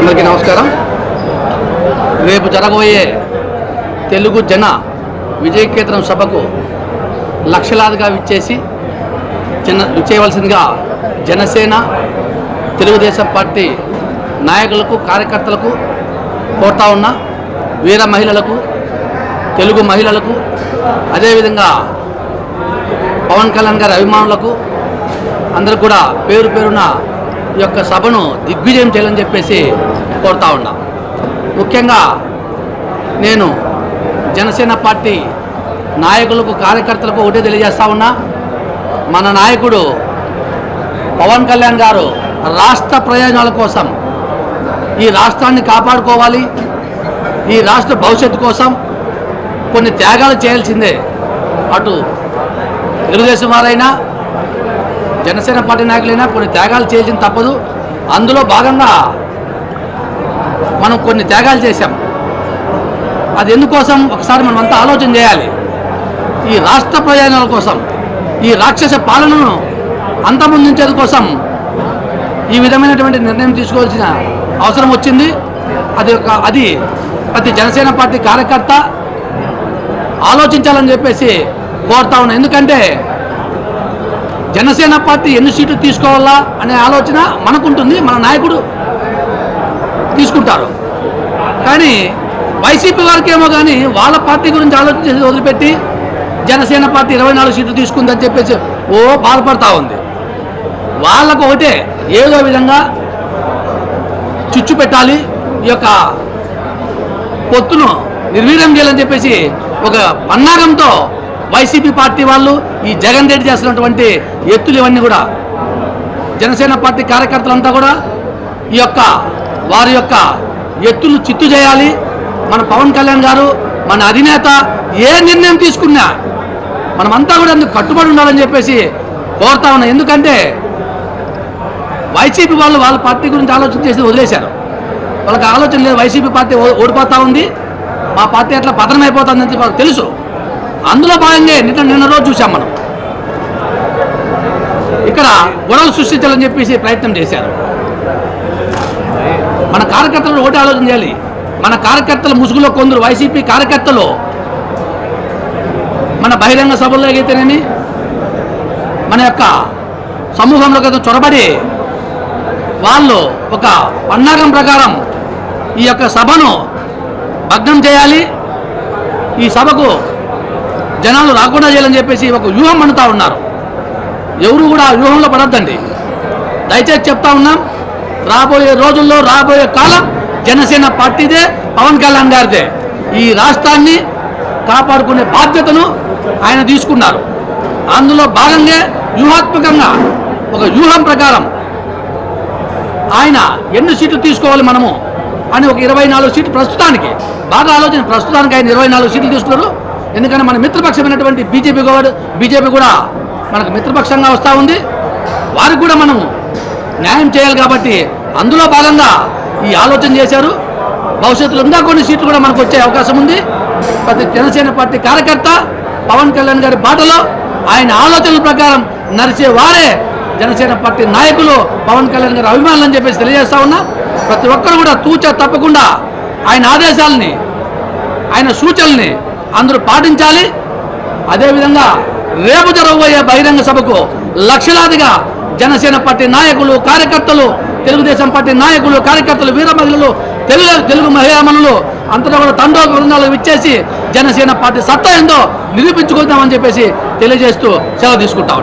అందరికీ నమస్కారం. రేపు జరగబోయే తెలుగు జన విజయకేతనం సభకు లక్షలాదిగా విచ్చేసి చిన్న విచ్చేయవలసిందిగా జనసేన తెలుగుదేశం పార్టీ నాయకులకు కార్యకర్తలకు కోరుతా ఉన్న వీర మహిళలకు తెలుగు మహిళలకు అదేవిధంగా పవన్ కళ్యాణ్ గారి అభిమానులకు అందరూ కూడా పేరు పేరున ఈ యొక్క సభను దిగ్విజయం చేయాలని చెప్పేసి కోరుతా ఉన్నా. ముఖ్యంగా నేను జనసేన పార్టీ నాయకులకు కార్యకర్తలకు ఒకటే తెలియజేస్తా ఉన్నా. మన నాయకుడు పవన్ కళ్యాణ్ గారు రాష్ట్ర ప్రయోజనాల కోసం ఈ రాష్ట్రాన్ని కాపాడుకోవాలి. ఈ రాష్ట్ర భవిష్యత్తు కోసం కొన్ని త్యాగాలు చేయాల్సిందే. అటు తెలుగుదేశం వారైనా జనసేన పార్టీ నాయకులైనా కొన్ని త్యాగాలు చేయాల్సిన తప్పదు. అందులో భాగంగా మనం కొన్ని త్యాగాలు చేశాం. అది ఎందుకోసం? ఒకసారి మనం అంతా ఆలోచన చేయాలి. ఈ రాష్ట్ర ప్రయోజనాల కోసం ఈ రాక్షస పాలనను అంతమొందించేది కోసం ఈ విధమైనటువంటి నిర్ణయం తీసుకోవాల్సిన అవసరం వచ్చింది. అది ఒక అది ప్రతి జనసేన పార్టీ కార్యకర్త ఆలోచించాలని చెప్పేసి కోరుతా ఉన్నాను ఎందుకంటే జనసేన పార్టీ ఎన్ని సీట్లు తీసుకోవాలా అనే ఆలోచన మనకుంటుంది మన నాయకుడు తీసుకుంటారు. కానీ వైసీపీ వారికి ఏమో కానీ వాళ్ళ పార్టీ గురించి ఆలోచించి వదిలిపెట్టి జనసేన పార్టీ ఇరవై నాలుగు సీట్లు తీసుకుందని చెప్పేసి ఓ బాధపడతా ఉంది. వాళ్ళకు ఒకటే ఏదో విధంగా చిచ్చు పెట్టాలి ఈ యొక్క పొత్తును నిర్వీర్యం చేయాలని చెప్పేసి ఒక పన్నాగంతో వైసీపీ పార్టీ వాళ్ళు ఈ జగన్ రెడ్డి చేస్తున్నటువంటి ఎత్తులు ఇవన్నీ కూడా. జనసేన పార్టీ కార్యకర్తలంతా కూడా ఈ యొక్క వారి యొక్క ఎత్తులు చిత్తు చేయాలి. మన పవన్ కళ్యాణ్ గారు మన అధినేత ఏ నిర్ణయం తీసుకున్నా మనమంతా కూడా అందుకు కట్టుబడి ఉండాలని చెప్పేసి కోరుతా ఉన్నా. ఎందుకంటే వైసీపీ వాళ్ళు వాళ్ళ పార్టీ గురించి ఆలోచన చేసి వదిలేశారు. వాళ్ళకి ఆలోచన లేదు వైసీపీ పార్టీ ఓ- ఉంది. మా పార్టీ అట్లా పతనమైపోతుందని చెప్పి వాళ్ళకి తెలుసు. అందులో భాగంగా నిన్న నిన్న రోజు చూసాం మనం. ఇక్కడ గొడవలు సృష్టించాలని చెప్పేసి ప్రయత్నం చేశారు. మన కార్యకర్తలు ఒకటి ఆలోచన చేయాలి. మన కార్యకర్తల ముసుగులో కొందరు వైసీపీ కార్యకర్తలు మన బహిరంగ సభల్లో అయితేనేమి మన యొక్క సమూహంలో కదా చొరబడి వాళ్ళు ఒక పన్నాగం ప్రకారం ఈ యొక్క సభను భగ్నం చేయాలి. ఈ సభకు జనాలు రాకుండా చేయాలని చెప్పేసి ఒక వ్యూహం అనుతా ఉన్నారు. ఎవరు కూడా ఆ వ్యూహంలో పడద్దండి. దయచేసి చెప్తా ఉన్నాం రాబోయే రోజుల్లో రాబోయే కాలం జనసేన పార్టీదే పవన్ కళ్యాణ్ గారిదే. ఈ రాష్ట్రాన్ని కాపాడుకునే బాధ్యతను ఆయన తీసుకున్నారు. అందులో భాగంగా వ్యూహాత్మకంగా ఒక వ్యూహం ప్రకారం ఆయన ఎన్ని సీట్లు తీసుకోవాలి మనము అని ఒక ఇరవై నాలుగు సీట్లు ప్రస్తుతానికి బాగా ఆలోచన ప్రస్తుతానికి ఆయన ఇరవై నాలుగు సీట్లు తీసుకున్నారు. ఎందుకంటే మన మిత్రపక్షమైనటువంటి బీజేపీ కూడా బీజేపీ కూడా మనకు మిత్రపక్షంగా వస్తూ ఉంది. వారికి కూడా మనం న్యాయం చేయాలి కాబట్టి అందులో భాగంగా ఈ ఆలోచన చేశారు. భవిష్యత్తులో ఇంకా కొన్ని సీట్లు కూడా మనకు వచ్చే అవకాశం ఉంది. ప్రతి జనసేన పార్టీ కార్యకర్త పవన్ కళ్యాణ్ గారి బాటలో ఆయన ఆలోచనల ప్రకారం నడిచే వారే జనసేన పార్టీ నాయకులు పవన్ కళ్యాణ్ గారి అభిమానులు అని చెప్పేసి తెలియజేస్తా ఉన్నా. ప్రతి ఒక్కరు కూడా తూచా తప్పకుండా ఆయన ఆదేశాలని ఆయన సూచనల్ని అందరూ పాటించాలి. అదేవిధంగా రేపు జరగబోయే బహిరంగ సభకు లక్షలాదిగా జనసేన పార్టీ నాయకులు కార్యకర్తలు తెలుగుదేశం పార్టీ నాయకులు కార్యకర్తలు వీర మహిళలు తెలుగు తెలుగు మహిళామణులు అంతటా కూడా తండో బృందాలు ఇచ్చేసి జనసేన పార్టీ సత్తా ఏందో నిరూపించుకుందామని చెప్పేసి తెలియజేస్తూ సెలవు తీసుకుంటా